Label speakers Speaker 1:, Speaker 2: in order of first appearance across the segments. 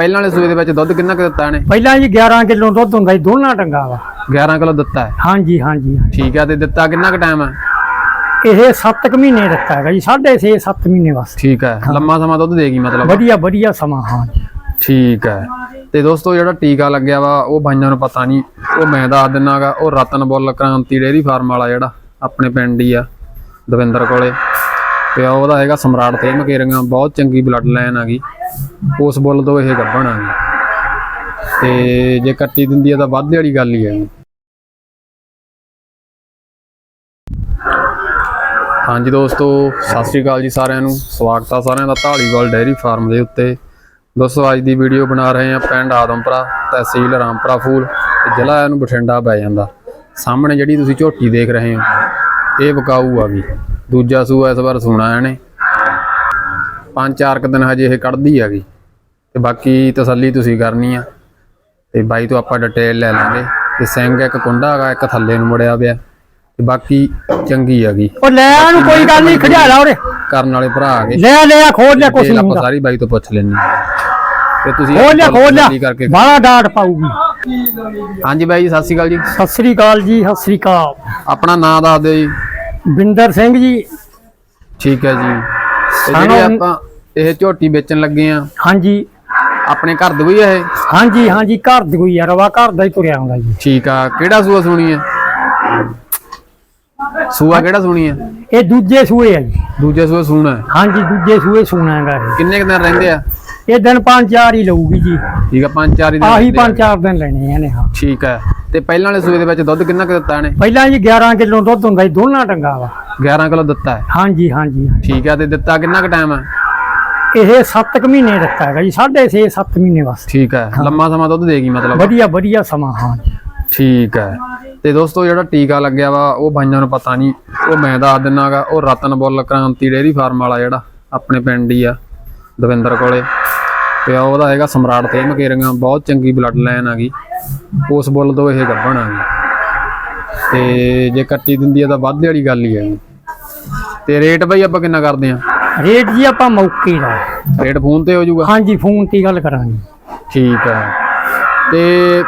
Speaker 1: ਪਹਿਲਾਂ ਵਾਲੇ ਸੂਏ ਦੇ ਵਿੱਚ ਦੁੱਧ ਕਿੰਨਾ ਕੁ ਦਿੱਤਾ ਇਹਨੇ?
Speaker 2: ਪਹਿਲਾਂ ਜੀ 11 ਕਿਲੋ ਦੁੱਧ ਹੁੰਦਾ ਸੀ ਦੋਨਾਂ ਟੰਗਾ ਵਾ।
Speaker 1: 11 ਕਿਲੋ ਦਿੱਤਾ ਹੈ?
Speaker 2: ਹਾਂਜੀ ਹਾਂਜੀ ਹਾਂਜੀ।
Speaker 1: ਠੀਕ ਹੈ ਤੇ ਦਿੱਤਾ ਕਿੰਨਾ ਕੁ ਟਾਈਮ ਹੈ
Speaker 2: ਇਹ 7 ਕੁ ਮਹੀਨੇ ਦਿੱਤਾ ਹੈਗਾ ਜੀ 6.5 7 ਮਹੀਨੇ ਬਸ।
Speaker 1: ਠੀਕ ਹੈ। ਲੰਮਾ ਸਮਾਂ ਦੁੱਧ ਦੇਗੀ ਮਤਲਬ?
Speaker 2: ਵਧੀਆ ਵਧੀਆ ਸਮਾਂ ਹਾਂ ਜੀ।
Speaker 1: ਠੀਕ ਹੈ ਤੇ ਦੋਸਤੋ ਜਿਹੜਾ ਟੀਕਾ ਲੱਗਿਆ ਵਾ ਉਹ ਬਾਈਆਂ ਨੂੰ ਪਤਾ ਨਹੀਂ ਉਹ ਮੈਂ ਦੱਸ ਦਿੰਨਾਗਾ ਉਹ ਰਤਨ ਬੁੱਲ ਕ੍ਰਾਂਤੀ ਡੇਅਰੀ ਫਾਰਮ ਵਾਲਾ ਜਿਹੜਾ ਆਪਣੇ ਪਿੰਡ ਹੀ ਆ ਦਵਿੰਦਰ ਕੋਲੇ। ਤੇ ਉਹਦਾ ਹੈਗਾ ਸਮਰਾਟ ਤੇ ਮਕੇਰੀਆਂ ਬਹੁਤ ਚੰਗੀ ਬਲੱਡ ਲਾਈਨ ਆ ਗਈ। ਉਸ ਬੁੱਲ ਤੋਂ ਇਹ ਗੱਭਣ ਆ ਗਈ। ਤੇ ਜੇ ਕੱਟੀ ਦਿੰਦੀ ਆ ਤਾਂ ਵਾਧੇ ਵਾਲੀ ਗੱਲ ਹੀ ਹੈ ਹਾਂਜੀ ਦੋਸਤੋ, ਸਤਿ ਸ਼੍ਰੀ ਅਕਾਲ ਜੀ ਸਾਰਿਆਂ ਨੂੰ। ਸਵਾਗਤ ਆ ਸਾਰਿਆਂ ਦਾ ਢਾਲੀਵਾਲ ਡੇਅਰੀ ਫਾਰਮ ਦੇ ਉੱਤੇ। ਦੋਸਤੋ, ਅੱਜ ਦੀ ਵੀਡੀਓ ਬਣਾ ਰਹੇ ਹਾਂ ਪਿੰਡ ਆਦਮਪੁਰਾ, ਤਹਿਸੀਲ ਰਾਮਪੁਰਾ ਫੂਲ, ਤੇ ਜ਼ਿਲ੍ਹਾ ਇਹਨੂੰ ਬਠਿੰਡਾ ਪੈ ਜਾਂਦਾ। ਸਾਹਮਣੇ ਜਿਹੜੀ ਤੁਸੀਂ ਝੋਟੀ ਦੇਖ ਰਹੇ ਹੋ, ਇਹ ਬਕਾਊ ਆ ਗਈ। ਦੂਜਾ ਸੂਆ ਇਸ ਵਾਰ ਸੂਣਾ ਇਹਨੇ। ਪੰਜ ਚਾਰ ਕੁ ਦਿਨ ਹਜੇ ਇਹ ਕੱਢਦੀ ਆ ਗਈ ਤੇ ਬਾਕੀ ਤਸੱਲੀ ਤੁਸੀਂ ਕਰਨੀ ਆ। ਤੇ ਬਾਈ ਤੋਂ ਆਪਾਂ ਡਿਟੇਲ ਲੈ ਲਾਂਗੇ। ਤੇ ਸਿੰਘ ਇੱਕ ਕੁੰਡਾ ਹੈਗਾ ਇੱਕ ਥੱਲੇ ਨੂੰ ਮੁੜਿਆ ਪਿਆ। ਤੇ ਬਾਕੀ ਚੰਗੀ ਗਈ
Speaker 2: ਉਹ ਲੈ ਆ ਨੂੰ ਕੋਈ ਗੱਲ ਨਹੀਂ ਖੜਿਆ ਲਾ ਉਰੇ।
Speaker 1: ਕਰਨ ਵਾਲੇ ਭਰਾ ਆ ਗਏ
Speaker 2: ਲੈ ਲੈ ਆ ਖੋਲ ਲਿਆ ਕੁਛ ਨਹੀਂ
Speaker 1: ਆਪਾਂ ਸਾਰੀ ਬਾਈ ਤੋਂ ਪੁੱਛ ਲੈਣੀ ਤੇ ਤੁਸੀਂ
Speaker 2: ਖੋਲ ਲਿਆ ਖੋਲ
Speaker 1: ਕਰਕੇ
Speaker 2: ਬਾਹਲਾ ਡਾਟ ਪਾਊਗੀ।
Speaker 1: ਹਾਂਜੀ ਬਾਈ ਜੀ ਸਤਿ ਸ਼੍ਰੀ ਅਕਾਲ ਜੀ।
Speaker 2: ਸਤਿ ਸ੍ਰੀ ਅਕਾਲ ਜੀ ਸਤਿ ਸ੍ਰੀ ਅਕਾਲ।
Speaker 1: ਆਪਣਾ ਨਾਮ ਦੱਸ ਦਿਓ ਜੀ।
Speaker 2: ਬਿੰਦਰ ਸਿੰਘ ਜੀ।
Speaker 1: ਠੀਕ ਹੈ ਜੀ। ਤੇ
Speaker 2: ਸਾਨੂੰ-
Speaker 1: ਆਪਾਂ ਇਹ ਝੋਟੀ ਵੇਚਣ ਲੱਗੇ ਆ
Speaker 2: ਹਾਂਜੀ।
Speaker 1: ਆਪਣੇ ਘਰ ਦੇ ਕੋਈ ਆ ਇਹ?
Speaker 2: ਹਾਂਜੀ ਹਾਂਜੀ ਘਰ ਦੀ ਕੋਈ ਆ ਰਵਾ ਘਰ ਦਾ ਹੀ ਤੁਰਿਆ ਹੁੰਦਾ ਜੀ।
Speaker 1: ਠੀਕ ਆ ਕਿਹੜਾ ਸੂਆ ਸੁਣੀ ਹੈ ਸੂਆ ਕਿਹੜਾ ਸੁਣੀ ਹੈ
Speaker 2: ਇਹ ਦੂਜੇ ਸੂਏ ਆ ਜੀ।
Speaker 1: ਦੂਜੇ ਸੂਆ ਸੁਣਾ
Speaker 2: ਹਾਂਜੀ ਦੂਜੇ ਸੂਏ ਸੂਣਾ ਹੈਗਾ
Speaker 1: ਕਿੰਨੇ ਕੁ ਦਿਨ ਰਹਿੰਦੇ ਆ?
Speaker 2: ਇਹ ਦਿਨ ਪੰਜ ਚਾਰ ਹੀ ਲਊਗੀ ਜੀ।
Speaker 1: ਠੀਕ ਆ ਪੰਜ ਚਾਰ ਹੀ ਦਿਨ
Speaker 2: ਆਹੀ
Speaker 1: ਆ।
Speaker 2: ਪੰਜ ਚਾਰ ਦਿਨ ਲੈਣੇ ਆ ਨੇ ਹਾਂ।
Speaker 1: ਠੀਕ ਹੈ ਤੇ ਪਹਿਲਾਂ ਵਾਲੇ ਸੂਏ ਦੇ ਵਿੱਚ ਦੁੱਧ ਕਿੰਨਾ ਕੁ ਦਿੱਤਾ ਇਹਨੇ?
Speaker 2: ਪਹਿਲਾਂ ਜੀ 11 ਕਿਲੋ ਦੁੱਧ ਹੁੰਦਾ ਸੀ ਦੋਨਾਂ ਟੰਗਾ ਵਾ
Speaker 1: 11 ਕਿਲੋ ਦਿੱਤਾ ਹੈ।
Speaker 2: ਹਾਂਜੀ ਹਾਂਜੀ ਹਾਂਜੀ।
Speaker 1: ਠੀਕ ਹੈ ਤੇ ਦਿੱਤਾ ਕਿੰਨਾ ਕੁ ਟਾਈਮ ਹੈ
Speaker 2: ਇਹ 7 ਕੁ ਮਹੀਨੇ ਦਿੱਤਾ ਹੈਗਾ ਜੀ 6.5 7 ਮਹੀਨੇ ਬਸ।
Speaker 1: ਠੀਕ ਹੈ। ਲੰਮਾ ਸਮਾਂ ਦੁੱਧ ਦੇਗੀ ਮਤਲਬ?
Speaker 2: ਵਧੀਆ ਵਧੀਆ ਸਮਾਂ ਹਾਂ ਜੀ।
Speaker 1: ਠੀਕ ਹੈ ਤੇ ਦੋਸਤੋ ਜਿਹੜਾ ਟੀਕਾ ਲੱਗਿਆ ਵਾ ਉਹ ਬਾਈਆਂ ਨੂੰ ਪਤਾ ਨਹੀਂ ਉਹ ਮੈਂ ਦੱਸ ਦਿੰਨਾਗਾ ਉਹ ਰਤਨ ਬੁੱਲ ਕ੍ਰਾਂਤੀ ਡੇਅਰੀ ਫਾਰਮ ਵਾਲਾ ਜਿਹੜਾ ਆਪਣੇ ਪਿੰਡ ਹੀ ਆ ਦਵਿੰਦਰ ਕੋਲੇ। ਤੇ ਉਹਦਾ ਹੈਗਾ ਸਮਰਾਟ ਤੇ ਮਕੇਰੀਆਂ ਬਹੁਤ ਚੰਗੀ ਬਲੱਡ ਲਾਈਨ ਆ ਗਈ। ਉਸ ਬੁੱਲ ਤੋਂ ਇਹ ਗੱਭਣ ਆ ਗਈ। ਤੇ ਜੇ ਕੱਟੀ ਦਿੰਦੀ ਆ ਤਾਂ ਵਾਧੇ ਵਾਲੀ ਗੱਲ ਹੀ ਹੈ ਤੇ ਰੇਟ ਬਈ ਆਪਾਂ ਕਿੰਨਾ ਕਰਦੇ ਆ?
Speaker 2: ਰੇਟ ਜੀ ਆਪਾਂ ਮੌਕੇ ਦਾ।
Speaker 1: ਰੇਟ ਫੋਨ ਤੇ ਹੋ ਜਾਊਗਾ?
Speaker 2: ਹਾਂਜੀ ਫੋਨ ਤੇ ਗੱਲ ਕਰਾਂਗੇ।
Speaker 1: ਠੀਕ ਹੈ ਤੇ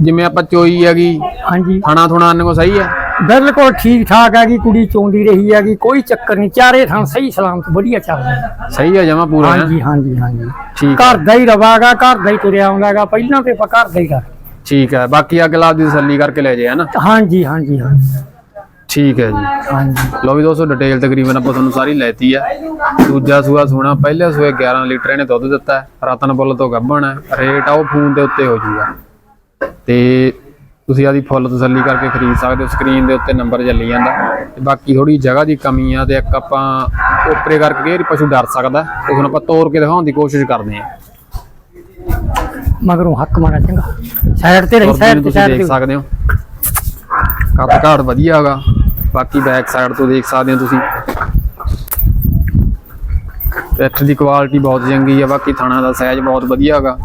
Speaker 1: ਜਿਵੇਂ ਆਪਾਂ ਚੋਈ ਹੈਗੀ
Speaker 2: ਹਾਂਜੀ।
Speaker 1: ਖਾਣਾ ਥੁਣਾ ਆਨੇ ਕੋ ਸਹੀ ਹੈ
Speaker 2: ਬਿਲਕੁਲ ਠੀਕ ਠਾਕ ਹੈਗੀ ਕੁੜੀ ਚੋਂਦੀ ਰਹੀ ਹੈਗੀ ਕੋਈ ਚੱਕਰ ਨਹੀਂ ਚਾਰੇ ਥਾਂ ਸਹੀ ਸਲਾਮਤ ਵਧੀਆ ਚੱਲਦਾ
Speaker 1: ਸਹੀ ਹੈ ਜਮਾ ਪੂਰਾ ਹੈਂ?
Speaker 2: ਹਾਂਜੀ ਹਾਂਜੀ। ਹਾਂਜੀ
Speaker 1: ਠੀਕ ਹੈ।
Speaker 2: ਘਰ ਦਾ ਹੀ ਰਵਾਗਾ ਘਰ ਦਾ ਹੀ ਤੁਰਿਆ ਆਉਂਦਾਗਾ ਪਹਿਲਾਂ ਤੇ ਆਪਾਂ ਘਰ ਦਾ ਹੀ ਕਰ
Speaker 1: ਠੀਕ ਹੈ ਬਾਕੀ ਅਗਲਾ ਦੀ ਤਸੱਲੀ ਕਰਕੇ ਲੈ ਜੇ ਹਨਾ?
Speaker 2: ਹਾਂਜੀ ਹਾਂਜੀ ਹਾਂਜੀ।
Speaker 1: ਠੀਕ ਹੈ ਜੀ।
Speaker 2: ਹਾਂਜੀ।
Speaker 1: ਲੋ ਵੀ ਦੋਸਤੋ ਡਿਟੇਲ ਤਕਰੀਬਨ ਆਪਾਂ ਤੁਹਾਨੂੰ ਸਾਰੀ ਲੈਤੀ ਹੈ। ਦੂਜਾ ਸੂਆ ਸੋਣਾ ਪਹਿਲੇ ਸੂਏ 11 ਲੀਟਰ ਇਹਨੇ ਦੁੱਧ ਦਿੱਤਾ ਹੈ। ਰਤਨ ਬੁੱਲ ਤੋਂ ਗੱਭਣ ਹੈ। ਰੇਟ ਆ ਉਹ ਫੋਨ ਦੇ ਉੱਤੇ ਹੋ ਜਾਊਗਾ ਤੇ ਤੁਸੀਂ ਆਦੀ ਫੁੱਲ ਤਸੱਲੀ ਕਰਕੇ ਖਰੀਦ ਸਕਦੇ ਹੋ ਸਕਰੀਨ ਦੇ ਉੱਤੇ ਨੰਬਰ ਚੱਲੀ ਜਾਂਦਾ। ਤੇ ਬਾਕੀ ਥੋੜੀ ਜਗ੍ਹਾ ਦੀ ਕਮੀ ਆ ਤੇ ਇੱਕ ਆਪਾਂ ਓਪਰੇ ਕਰਕੇ ਵਾਰੀ ਪਸ਼ੂ ਡਰ ਸਕਦਾ। ਤੇ ਤੁਹਾਨੂੰ ਆਪਾਂ ਤੋੜ ਕੇ ਦਿਖਾਉਣ ਦੀ ਕੋਸ਼ਿਸ਼ ਕਰਦੇ ਹਾਂ।
Speaker 2: ਮਗਰੋਂ ਹੱਕ ਮਾਰਾ ਚੰਗਾ ਸਾਈਡ ਤੇ ਰਹੀ ਸਾਈਡ ਤੇ ਸਾਈਡ
Speaker 1: ਦੇਖ ਸਕਦੇ ਹੋ। ਕੱਦ ਘਾਟ ਵਧੀਆ ਹੈਗਾ। ਬਾਕੀ ਬੈਕ ਸਾਈਡ ਤੋਂ ਦੇਖ ਸਕਦੇ ਹੋ ਤੁਸੀਂ। ਪਿੱਠ ਦੀ ਕੁਆਲਿਟੀ ਬਹੁਤ ਚੰਗੀ ਹੈ ਬਾਕੀ ਥਾਣਾ ਦਾ ਸਾਈਜ਼ ਬਹੁਤ ਵਧੀਆ ਹੈਗਾ।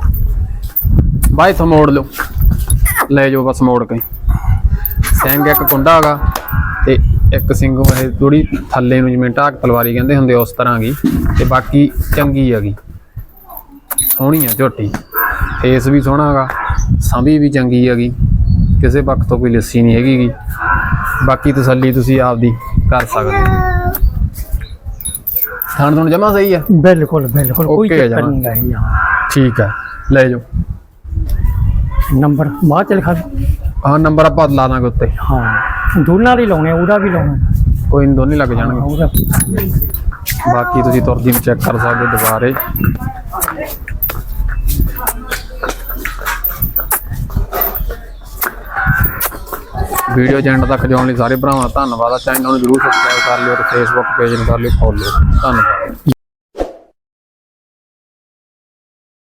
Speaker 1: ਬਾਈ ਤੋਂ ਮੋੜ ਲਓ। ਲੈ ਜਾਓ ਬਸ ਮੋੜ ਕੇ ਸਿੰਘ ਇੱਕ ਕੁੰਡਾ ਹੈਗਾ ਤੇ ਇੱਕ ਸਿੰਘੋਂ ਇਹ ਥੋੜੀ ਥੱਲੇ ਨੂੰ ਜਿਵੇਂ ਢਾਕ ਤਲਵਾਰੀ ਕਹਿੰਦੇ ਹੁੰਦੇ ਉਸ ਤਰ੍ਹਾਂ ਦੀ ਤੇ ਬਾਕੀ ਚੰਗੀ ਹੈਗੀ। ਸੋਹਣੀ ਆ ਝੋਟੀ। ਫੇਸ ਵੀ ਸੋਹਣਾ ਹੈਗਾ ਸੰਭੀ ਵੀ ਚੰਗੀ ਹੈਗੀ ਕਿਸੇ ਪੱਖ ਤੋਂ ਕੋਈ ਲੱਸੀ ਨਹੀਂ ਹੈਗੀ ਗੀ। ਬਾਕੀ ਤਸੱਲੀ ਤੁਸੀਂ ਆਪਦੀ ਕਰ ਸਕਦੇ ਹੋ। ਥਾਣ ਤੁਹਾਨੂੰ ਜਮਾ ਸਹੀ ਹੈ
Speaker 2: ਬਿਲਕੁਲ ਬਿਲਕੁਲ ਕੋਈ
Speaker 1: ਹੈ
Speaker 2: ਚੱਕਰ। ਨਹੀਂ ਗਾਈ
Speaker 1: ਠੀਕ ਹੈ ਲੈ ਜਾਓ।
Speaker 2: ਨੰਬਰ ਬਾਅਦ ਚ ਲਿਖਾ ਦਿਓ।
Speaker 1: ਆਹ ਨੰਬਰ ਆਪਾਂ ਲਾ ਦਾਂਗੇ ਉੱਤੇ।
Speaker 2: ਹਾਂ ਦੋਨਾਂ ਦੀ ਲਾਉਣੇ ਉਹਦਾ ਵੀ ਲਾਉਣਾ।
Speaker 1: ਕੋਈ ਨਹੀਂ ਦੋਨੇ ਲੱਗ ਜਾਣਗੇ।
Speaker 2: ਉਹਦਾ।
Speaker 1: ਬਾਕੀ ਤੁਸੀਂ ਤੁਰਦੀ ਵੀ ਚੈੱਕ ਕਰ ਸਕਦੇ ਹੋ ਦੁਬਾਰੇ। ਵੀਡੀਓ ਜੈਂਡ ਤੱਕ ਜਾਣ ਲਈ ਸਾਰੇ ਭਰਾਵਾਂ ਦਾ ਧੰਨਵਾਦ ਆ। ਚੈਨਲ ਨੂੰ ਜਰੂਰ ਸਬਸਕ੍ਰਾਈਬ ਕਰ ਲਿਓ ਤੇ ਫੇਸਬੁੱਕ ਪੇਜ ਨੂੰ ਕਰ ਲਿਓ ਫੋਲੋ ਧੰਨਵਾਦ।